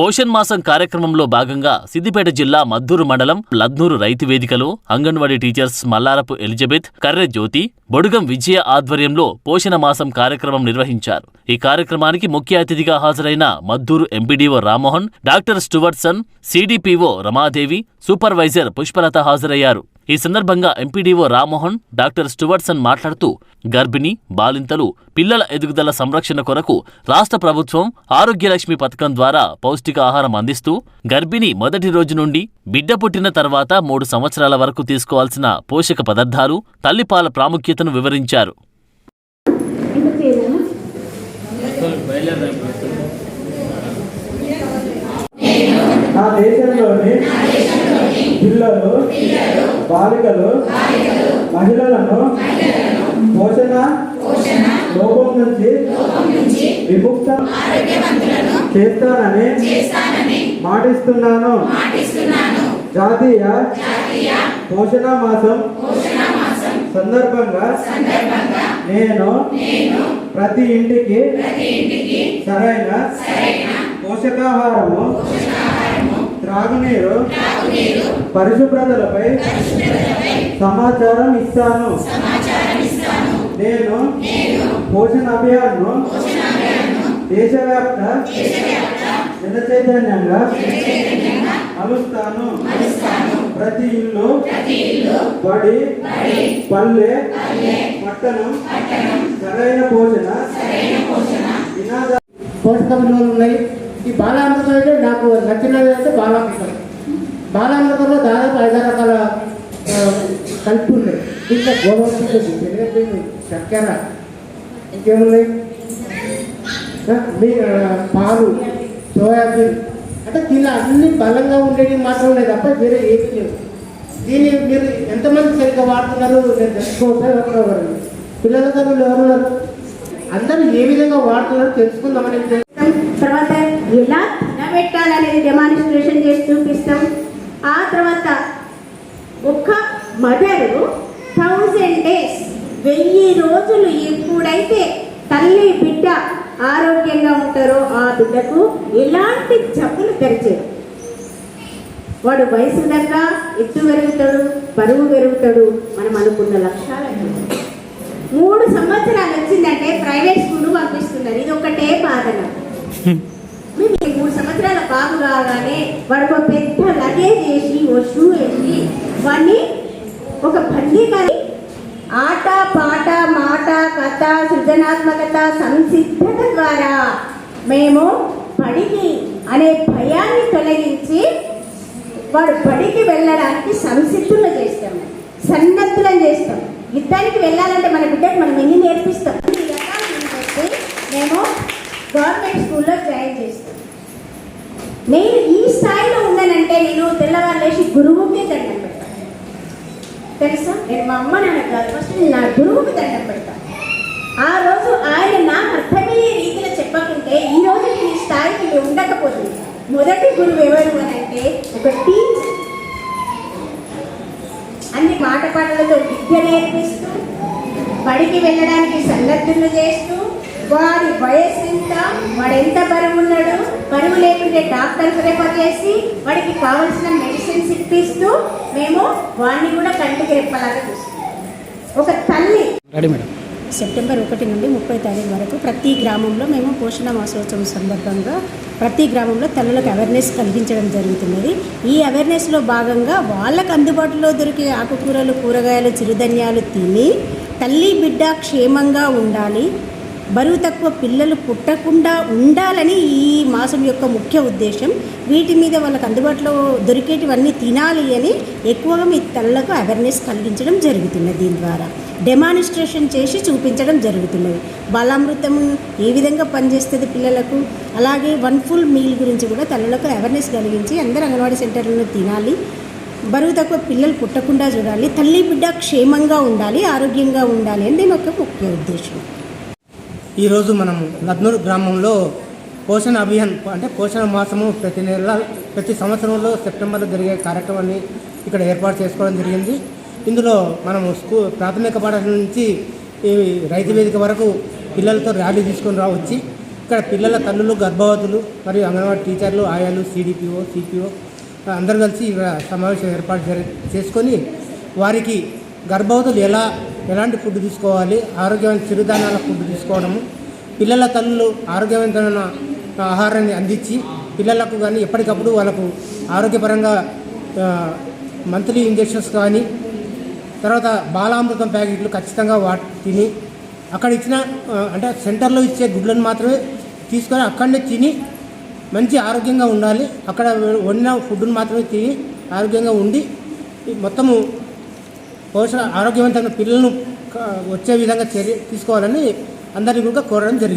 పోషణ్ మాసం కార్యక్రమంలో భాగంగా సిద్దిపేట జిల్లా మద్దూరు మండలం లద్నూరు రైతు వేదికలో అంగన్వాడీ టీచర్స్ మల్లారపు ఎలిజబెత్ కర్రె జ్యోతి బొడుగం విజయ ఆధ్వర్యంలో పోషణ మాసం కార్యక్రమం నిర్వహించారు. ఈ కార్యక్రమానికి ముఖ్య అతిథిగా హాజరైన Madduru MPDO Rammohan doctor Stuartson CDPO Ramadevi supervisor Pushpalatha హాజరయ్యారు. ఈ సందర్భంగా ఎంపీడీఓ రామ్మోహన్ డాక్టర్ స్టువర్ట్సన్ మాట్లాడుతూ గర్భిణీ బాలింతలు పిల్లల ఎదుగుదల సంరక్షణ కొరకు రాష్ట్ర ప్రభుత్వం ఆరోగ్యలక్ష్మి పథకం ద్వారా పౌష్టికాహారం అందిస్తూ గర్భిణీ మొదటి రోజు నుండి బిడ్డ పుట్టిన తర్వాత మూడు సంవత్సరాల వరకు తీసుకోవాల్సిన పోషక పదార్థాలు తల్లిపాల ప్రాముఖ్యతను వివరించారు. నా దేశంలోని పిల్లలు బాలికలు మహిళలను పోషణ లోపం నుంచి విముక్త చేస్తానని మాటిస్తున్నాను. జాతీయ పోషణ మాసం సందర్భంగా నేను ప్రతి ఇంటికి సరైన పోషకాహారము త్రాగునీరు పరిశుభ్రతలపై సమాచారం ఇస్తాను. నేను పోషణ అభియాన్ను దేశవ్యాప్త జన చైతన్యంగా మలుస్తాను ప్రతి ఇల్లు బడి పల్లె పట్టణం సరైన పోషణ పోషక విలువలు ఉన్నాయి. ఈ బాలామృతం అంటే నాకు నచ్చినది అంటే బాలామృతం. బాలామృతంలో దాదాపు ఐదారు రకాల కలిపి ఉన్నాయి. ఇంకా గోధుమ శనగపిండి చక్కెర ఇంకేమున్నాయి మీ పాలు సోయాబీన్ అంటే దీనిలో అన్ని బలంగా ఉండేవి మాత్రం లేదు తప్ప వేరే ఏమీ లేవు. దీన్ని మీరు ఎంతమంది సరిగ్గా వాడుతున్నారు నేను తెలుసుకోవచ్చా ఎవరు పిల్లల తల్లులు ఎవరున్నారు? అందరూ ఏ విధంగా వాడుతున్నారో తెలుసుకుందామని తర్వాత ఎలా తినబెట్టాలనేది డెమానిస్ట్రేషన్ చేసి చూపిస్తాం. ఆ తర్వాత ఒక మదరు థౌజండ్ డేస్ వెయ్యి రోజులు ఎప్పుడైతే తల్లి బిడ్డ ఆరోగ్యంగా ఉంటారో ఆ బిడ్డకు ఎలాంటి జబ్బులు తెరిచారు వాడు వయసు దగ్గర ఎత్తు పెరుగుతాడు బరువు పెరుగుతాడు మనం అనుకున్న లక్ష్యాలు మూడు సంవత్సరాలు వచ్చింది ప్రైవేట్ స్కూల్ పంపిస్తున్నారు ఇది ఒకటే బాధ నాకు. మేము ఈ మూడు సంవత్సరాల బాబు కాగానే వాడికి ఒక పెద్ద లగేజ్ వేసి ఓ షూ వేసి వాడిని ఒక బండి కానీ ఆట పాట మాట కథ సృజనాత్మకత సంసిద్ధత ద్వారా మేము బడికి అనే భయాన్ని తొలగించి వాడు బడికి వెళ్ళడానికి సంసిద్ధులు చేస్తాం సన్నద్ధులను చేస్తాం. యుద్ధానికి వెళ్ళాలంటే మన బిడ్డకు మనం ఎన్ని నేర్పిస్తాం? చెప్పి మేము గవర్నమెంట్ స్కూల్లో జాయిన్ చేస్తాం. నేను ఈ అంటే నేను తెల్లవారు లేచి గురువుకే దండం పెడతాను తెలుసా? నేను మా అమ్మ నాన్న కాదు. ఫస్ట్ నేను నా గురువుకి దండం పెడతాను ఆ రోజు ఆయన నాకు అర్థమయ్యే రీతిలో చెప్పకుంటే ఈ రోజు నేను ఈ స్థాయికి ఉండకపోతుంది మొదటి గురువు ఎవరు అని అంటే ఒక టీచర్. అన్ని మాట పాటలతో విద్య నేర్పిస్తూ బడికి వెళ్ళడానికి సన్నద్ధులు చేస్తూ వారి వయసు ఎంత వాడు ఎంత బరువు ఉన్నాడు లేకుంటే డాక్టర్కి రెఫర్ చేసి వాడికి కావాల్సిన మెడిసిన్స్ ఇప్పిస్తూ మేము వాడిని కూడా కంటికి రెప్పలాగా చూస్తాం ఒక తల్లి. రెడీ మేడం సెప్టెంబర్ ఒకటి నుండి ముప్పై తారీఖు వరకు ప్రతి గ్రామంలో మేము పోషణ మాసోత్సవం సందర్భంగా ప్రతి గ్రామంలో తల్లులకు అవేర్నెస్ కలిగించడం జరుగుతున్నది. ఈ అవేర్నెస్లో భాగంగా వాళ్ళకు అందుబాటులో దొరికే ఆకుకూరలు కూరగాయలు చిరుధాన్యాలు తిని తల్లి బిడ్డ క్షేమంగా ఉండాలి. బరువు తక్కువ పిల్లలు పుట్టకుండా ఉండాలని ఈ మాసం యొక్క ముఖ్య ఉద్దేశం. వీటి మీద వాళ్ళకి అందుబాటులో దొరికేటివన్నీ తినాలి అని ఎక్కువగా మీ తల్లకు అవేర్నెస్ కలిగించడం జరుగుతున్నది దీని ద్వారా. డెమానిస్ట్రేషన్ చేసి చూపించడం జరుగుతున్నది. బాలామృతం ఏ విధంగా పనిచేస్తుంది పిల్లలకు? అలాగే వన్ ఫుల్ మీల్ గురించి కూడా తల్లులకు అవేర్నెస్ కలిగించి అందరూ అంగన్వాడీ సెంటర్లను తినాలి. బరువు తక్కువ పిల్లలు పుట్టకుండా చూడాలి. తల్లి బిడ్డ క్షేమంగా ఉండాలి ఆరోగ్యంగా ఉండాలి అని దీని ఒక ముఖ్య ఉద్దేశం. ఈరోజు మనం నద్నూరు గ్రామంలో పోషణ అభియాన్ అంటే పోషణ మాసము ప్రతి నెల ప్రతి సంవత్సరంలో సెప్టెంబర్లో జరిగే కార్యక్రమాన్ని ఇక్కడ ఏర్పాటు చేసుకోవడం జరిగింది. ఇందులో మనము స్కూల్ ప్రాథమిక పాఠశాల నుంచి ఈ రైతు వేదిక వరకు పిల్లలతో ర్యాలీ తీసుకొని రావచ్చి ఇక్కడ పిల్లల తల్లులు గర్భవతులు మరియు అంగన్వాడీ టీచర్లు ఆయాలు సిడిపిఓ సిపిఓ అందరూ కలిసి ఇక్కడ సమావేశం ఏర్పాటు జరి- చేసుకొని వారికి గర్భవతులు ఎలా ఎలాంటి ఫుడ్ తీసుకోవాలి? ఆరోగ్యమైన చిరుధాన్యాల ఫుడ్ తీసుకోవడము. పిల్లల తల్లులు ఆరోగ్యవంతమైన ఆహారాన్ని అందించి పిల్లలకు కానీ ఎప్పటికప్పుడు వాళ్ళకు ఆరోగ్యపరంగా మంత్లీ ఇంజెక్షన్స్ కానీ తర్వాత బాలామృతం ప్యాకెట్లు ఖచ్చితంగా వాటి తిని అక్కడ ఇచ్చిన అంటే సెంటర్లో ఇచ్చే గుడ్లను మాత్రమే తీసుకొని అక్కడనే తిని మంచి ఆరోగ్యంగా ఉండాలి. అక్కడ వండిన ఫుడ్ను మాత్రమే తిని ఆరోగ్యంగా ఉండి మొత్తము పోషణ ఆరోగ్యవంతమైన పిల్లలను వచ్చే విధంగా చర్య తీసుకోవాలని అందరినీ కూడా కోరడం జరిగింది.